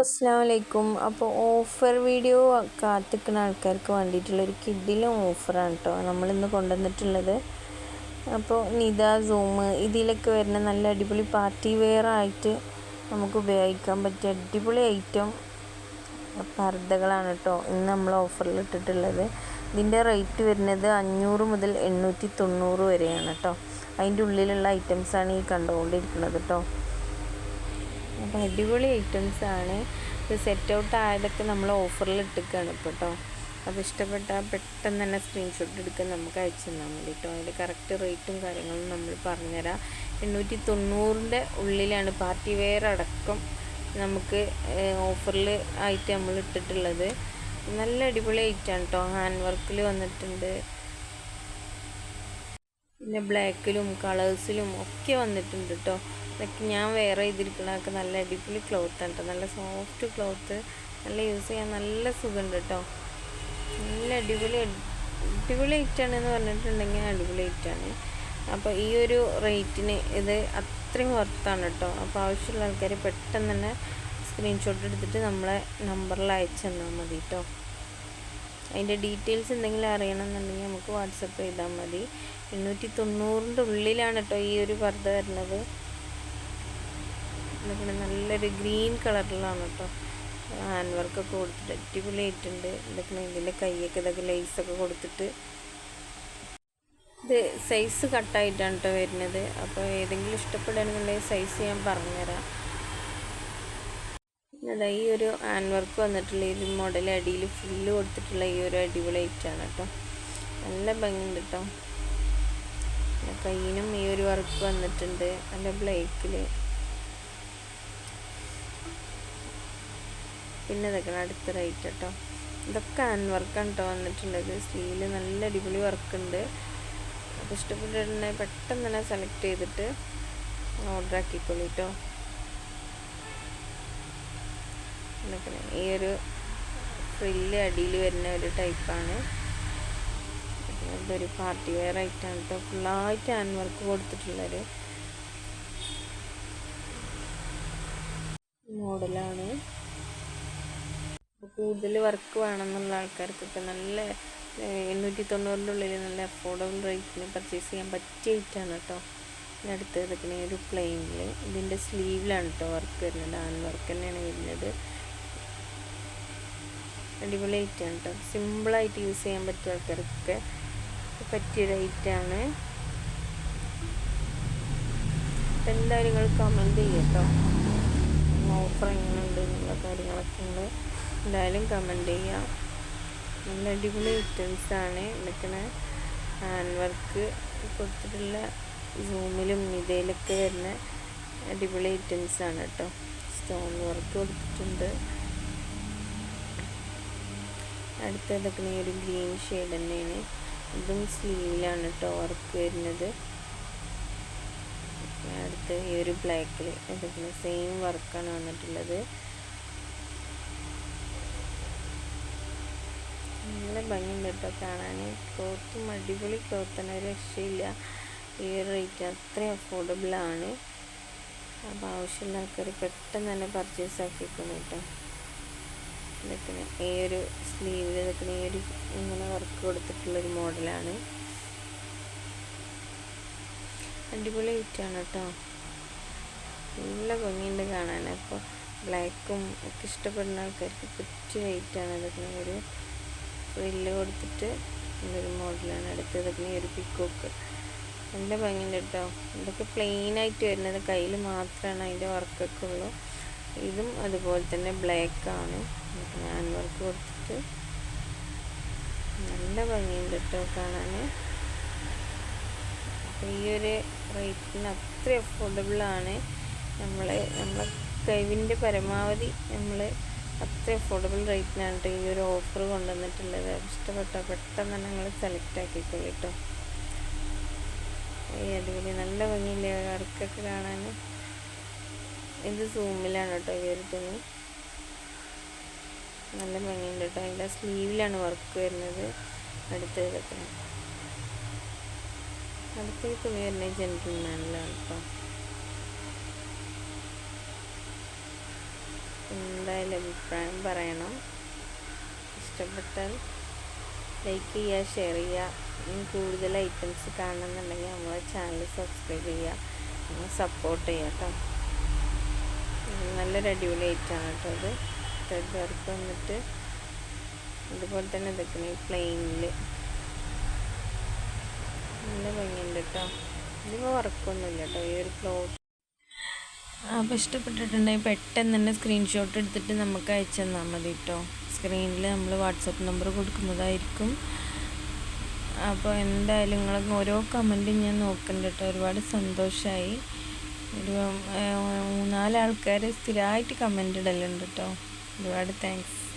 അസ്സാം വലൈക്കും അപ്പോൾ ഓഫർ വീഡിയോ കാത്തിക്കുന്ന ആൾക്കാർക്ക് വേണ്ടിയിട്ടുള്ളൊരു കിഡിലും ഓഫറാണ് കേട്ടോ നമ്മളിന്ന് കൊണ്ടുവന്നിട്ടുള്ളത്. അപ്പോൾ നിത സൂം ഇതിലൊക്കെ വരുന്ന നല്ല അടിപൊളി പാർട്ടി വെയർ ആയിട്ട് നമുക്ക് ഉപയോഗിക്കാൻ പറ്റിയ അടിപൊളി ഐറ്റം പർദ്ദകളാണ് കേട്ടോ ഇന്ന് നമ്മൾ ഓഫറിൽ ഇട്ടിട്ടുള്ളത്. ഇതിന്റെ റേറ്റ് വരുന്നത് അഞ്ഞൂറ് മുതൽ എണ്ണൂറ്റി തൊണ്ണൂറ് വരെയാണ് കേട്ടോ അതിന്റെ ഉള്ളിലുള്ള ഐറ്റംസാണ് ഈ കണ്ടുകൊണ്ടിരിക്കുന്നത് കേട്ടോ അപ്പോൾ അടിപൊളി ഐറ്റംസ് ആണ്. ഇത് സെറ്റ് ഔട്ട് ആയതൊക്കെ നമ്മൾ ഓഫറിൽ ഇട്ടിക്കാണ് ഇപ്പോൾ കേട്ടോ അപ്പോൾ ഇഷ്ടപ്പെട്ടാൽ പെട്ടെന്ന് തന്നെ സ്ക്രീൻഷോട്ട് എടുക്കാൻ നമുക്ക് അയച്ചു തന്നാൽ മതി കേട്ടോ അതിന്റെ കറക്റ്റ് റേറ്റും കാര്യങ്ങളും നമ്മൾ പറഞ്ഞുതരാം. എണ്ണൂറ്റി തൊണ്ണൂറിന്റെ ഉള്ളിലാണ് പാർട്ടി വെയർ അടക്കം നമുക്ക് ഓഫറിൽ ആയിട്ട് നമ്മൾ ഇട്ടിട്ടുള്ളത്. നല്ല അടിപൊളി ഐറ്റാണ് കേട്ടോ ഹാൻഡ് വർക്കിൽ വന്നിട്ടുണ്ട്. പിന്നെ ബ്ലാക്കിലും കളേഴ്സിലും ഒക്കെ വന്നിട്ടുണ്ട് കേട്ടോ ഇതൊക്കെ ഞാൻ വേറെ ചെയ്തിരിക്കണതൊക്കെ നല്ല അടിപൊളി ക്ലോത്ത് ആണ് കേട്ടോ നല്ല സോഫ്റ്റ് ക്ലോത്ത് നല്ല യൂസ് ചെയ്യാൻ നല്ല സുഖമുണ്ട് കേട്ടോ നല്ല അടിപൊളി അടിപൊളി ഐറ്റാണ് എന്ന് പറഞ്ഞിട്ടുണ്ടെങ്കിൽ അടിപൊളി ഐറ്റാണ് അപ്പോൾ ഈ ഒരു റേറ്റിന് ഇത് അത്രയും വർത്താണ് കേട്ടോ അപ്പോൾ ആവശ്യമുള്ള ആൾക്കാർ പെട്ടെന്ന് തന്നെ സ്ക്രീൻഷോട്ട് എടുത്തിട്ട് നമ്മളെ നമ്പറിൽ അയച്ചു തന്നാൽ മതി കേട്ടോ അതിന്റെ ഡീറ്റെയിൽസ് എന്തെങ്കിലും അറിയണമെന്നുണ്ടെങ്കിൽ നമുക്ക് വാട്സപ്പ് ചെയ്താൽ മതി. എണ്ണൂറ്റി തൊണ്ണൂറിന്റെ ഉള്ളിലാണ് കേട്ടോ ഈ ഒരു പർദ്ദ വരുന്നത്. പിന്നെ നല്ലൊരു ഗ്രീൻ കളറിലാണ് കേട്ടോ ഹാൻഡ് വർക്കൊക്കെ കൊടുത്തിട്ട് അടിപൊളിയായിട്ടുണ്ട് ഇതൊക്കെ ഇതിന്റെ കൈയൊക്കെ ഇതൊക്കെ ലേസൊക്കെ കൊടുത്തിട്ട് ഇത് സൈസ് കട്ടായിട്ടാണ് കേട്ടോ വരുന്നത്. അപ്പോൾ ഏതെങ്കിലും ഇഷ്ടപ്പെടുകയാണെന്നുണ്ടെങ്കിൽ സൈസ് ഞാൻ പറഞ്ഞുതരാം. അതാ ഈ ഒരു ഹാൻഡ് വർക്ക് വന്നിട്ടുള്ള ഈ ഒരു മോഡൽ അടിയിൽ ഫുള്ള് കൊടുത്തിട്ടുള്ള ഈ ഒരു അടിപൊളി ഐറ്റാണ് കേട്ടോ നല്ല ഭംഗിയുണ്ട് കേട്ടോ കയ്യിനും ഈ ഒരു വർക്ക് വന്നിട്ടുണ്ട് നല്ല ബ്ലേക്കിൽ പിന്നെ ഇതൊക്കെ അടുത്ത റൈറ്റ് കേട്ടോ ഇതൊക്കെ ഹാൻഡ് വർക്കാണ് കേട്ടോ വന്നിട്ടുള്ളത് സ്ലീവിൽ നല്ല അടിപൊളി വർക്ക് ഉണ്ട്. അപ്പോൾ ഇഷ്ടപ്പെട്ടിട്ടുണ്ടെങ്കിൽ പെട്ടെന്ന് തന്നെ സെലക്ട് ചെയ്തിട്ട് ഓർഡർ ആക്കിക്കോളൂ കേട്ടോ ഈ ഒരു ഫ്രില്ല് അടിയിൽ വരുന്ന ഒരു ടൈപ്പാണ് ഇതൊരു പാർട്ടി വെയർ ആയിട്ടാണ് കേട്ടോ ഫുള്ളായിട്ട് ഹാൻഡ് വർക്ക് കൊടുത്തിട്ടുള്ളൊരു മോഡലാണ് കൂടുതൽ വർക്ക് വേണമെന്നുള്ള ആൾക്കാർക്കൊക്കെ നല്ല എണ്ണൂറ്റി തൊണ്ണൂറിന്റെ ഉള്ളിൽ നല്ല അഫോർഡബിൾ റേറ്റിന് പർച്ചേസ് ചെയ്യാൻ പറ്റിയ ഐറ്റാണ് കേട്ടോ അടുത്ത് ഇതൊക്കെ ഒരു പ്ലെയിനിൽ ഇതിന്റെ സ്ലീവിലാണ് കേട്ടോ വർക്ക് വരുന്നത്. ഹാൻഡ് വർക്ക് തന്നെയാണ് വരുന്നത്. അടിപൊളി ഐറ്റാണ് കേട്ടോ സിമ്പിളായിട്ട് യൂസ് ചെയ്യാൻ പറ്റിയ ആൾക്കാർക്കൊക്കെ പറ്റിയൊരു ഐറ്റാണ് എന്തായാലും നിങ്ങൾ കമന്റ് ചെയ്യട്ടോ. ഓഫർ എങ്ങനെയുണ്ട് എന്നുള്ള കാര്യങ്ങളൊക്കെ നിങ്ങൾ എന്തായാലും കമന്റ് ചെയ്യാം. നല്ല അടിപൊളി ഐറ്റംസാണ് ഇതൊക്കെ ഹാൻഡ് വർക്ക് കൊടുത്തിട്ടുള്ള സൂമിലും ഇതയിലൊക്കെ വരുന്ന അടിപൊളി ഐറ്റംസാണ് കേട്ടോ. സ്റ്റോൺ വർക്ക് കൊടുത്തിട്ടുണ്ട്. അടുത്തതൊക്കെ ഒരു ഗ്രീൻ ഷെയ്ഡ് തന്നെയാണ്. ഇതും സ്ലീവിലാണ് കേട്ടോ വർക്ക് വരുന്നത്. അടുത്ത് ഈ ഒരു ബ്ലാക്കിൽ ഇതൊക്കെ സെയിം വർക്കാണ് വന്നിട്ടുള്ളത്. നല്ല ഭംഗിയുണ്ട് കേട്ടോ കാണാൻ ക്ലോത്തും അടിപൊളി ക്ലോത്താണ് രക്ഷയില്ല. ഈ റേറ്റ് അത്രയും അഫോർഡബിളാണ് അപ്പോൾ ആവശ്യമുള്ള ആൾക്കാർ പെട്ടെന്ന് തന്നെ പർച്ചേസ് ആക്കിക്കണം കേട്ടോ ഇതൊക്കെ ഈ ഒരു സ്ലീവിൽ ഇതൊക്കെ ഈ ഒരു ഇങ്ങനെ വർക്ക് കൊടുത്തിട്ടുള്ളൊരു മോഡലാണ് അടിപൊളി ഐറ്റാണ് കേട്ടോ നല്ല ഭംഗിയുണ്ട് കാണാൻ. അപ്പോൾ ബ്ലാക്കും ഒക്കെ ഇഷ്ടപ്പെടുന്ന ആൾക്കാർക്ക് പറ്റിയ ഐറ്റാണ് ഇതൊക്കെ ഒരു ഫ്രില്ല് കൊടുത്തിട്ട് നല്ലൊരു മോഡലാണ് അടുത്തതൊക്കെ ഒരു പിക്കോക്ക് നല്ല ഭംഗിയുണ്ട് കേട്ടോ ഇതൊക്കെ പ്ലെയിനായിട്ട് വരുന്നത് കയ്യിൽ മാത്രമാണ് അതിന്റെ വർക്കൊക്കെ ഉള്ളൂ. ഇതും അതുപോലെ തന്നെ ബ്ലാക്ക് ആണ്. ഹാൻഡ് വർക്ക് കൊടുത്തിട്ട് നല്ല ഭംഗിയുണ്ട് കേട്ടോ കാണാൻ അപ്പോൾ ഈ ഒരു റേറ്റിന് അത്ര അഫോർഡബിളാണ് നമ്മൾ നമ്മളെ കഴിവിന്റെ പരമാവധി നമ്മൾ അത്ര അഫോർഡബിൾ റേറ്റിനാണ് കേട്ടോ ഈ ഒരു ഓഫർ കൊണ്ടുവന്നിട്ടുള്ളത്. ഇഷ്ടപ്പെട്ട പെട്ടെന്ന് തന്നെ നിങ്ങൾ സെലക്ട് ആക്കിക്കോളൂ കേട്ടോ ഈ അടിപൊളി. നല്ല ഭംഗിയില്ലേ വർക്കൊക്കെ കാണാൻ ഇത് സൂമിലാണ് കേട്ടോ ഈ തുണി. നല്ല ഭംഗിയുണ്ട് കേട്ടോ. അതിന്റെ സ്ലീവിലാണ് വർക്ക് വരുന്നത്. അടുത്ത ഇതൊക്കെ. അടുത്ത ഈ തുണി വരുന്നത് ജെന്റിൽമാനിലാണ് കേട്ടോ. എന്തായാലും അഭിപ്രായം പറയണം. ഇഷ്ടപ്പെട്ടാൽ ലൈക്ക് ചെയ്യുക ഷെയർ ചെയ്യുക. കൂടുതൽ ഐറ്റംസ് കാണണമെന്നുണ്ടെങ്കിൽ നമ്മളെ ചാനൽ സബ്സ്ക്രൈബ് ചെയ്യുക. സപ്പോർട്ട് ചെയ്യാം കേട്ടോ. നല്ലൊരു അടിപൊളി ഐറ്റമാണ് കേട്ടോ അത്. ത്രെഡ് വർക്ക് വന്നിട്ട് ഇതുപോലെ തന്നെ ഇതൊക്കെ പ്ലെയിനിൽ നല്ല ഭംഗിയുണ്ട് കേട്ടോ. ഇതിപ്പോൾ വർക്കൊന്നുമില്ല കേട്ടോ. ഈ ഒരു ക്ലോത്ത് അപ്പോൾ ഇഷ്ടപ്പെട്ടിട്ടുണ്ടെങ്കിൽ പെട്ടെന്ന് തന്നെ സ്ക്രീൻഷോട്ട് എടുത്തിട്ട് നമുക്ക് അയച്ചു തന്നാൽ മതി കേട്ടോ. സ്ക്രീനിൽ നമ്മൾ വാട്സപ്പ് നമ്പർ കൊടുക്കുന്നതായിരിക്കും. അപ്പോൾ എന്തായാലും നിങ്ങൾ ഓരോ കമന്റും ഞാൻ നോക്കുന്നുണ്ട് കേട്ടോ. ഒരുപാട് സന്തോഷമായി ഒരു നാലാൾക്കാർ സ്ഥിരമായിട്ട് കമന്റ് ഇടലുണ്ട് കേട്ടോ ഒരുപാട് താങ്ക്സ്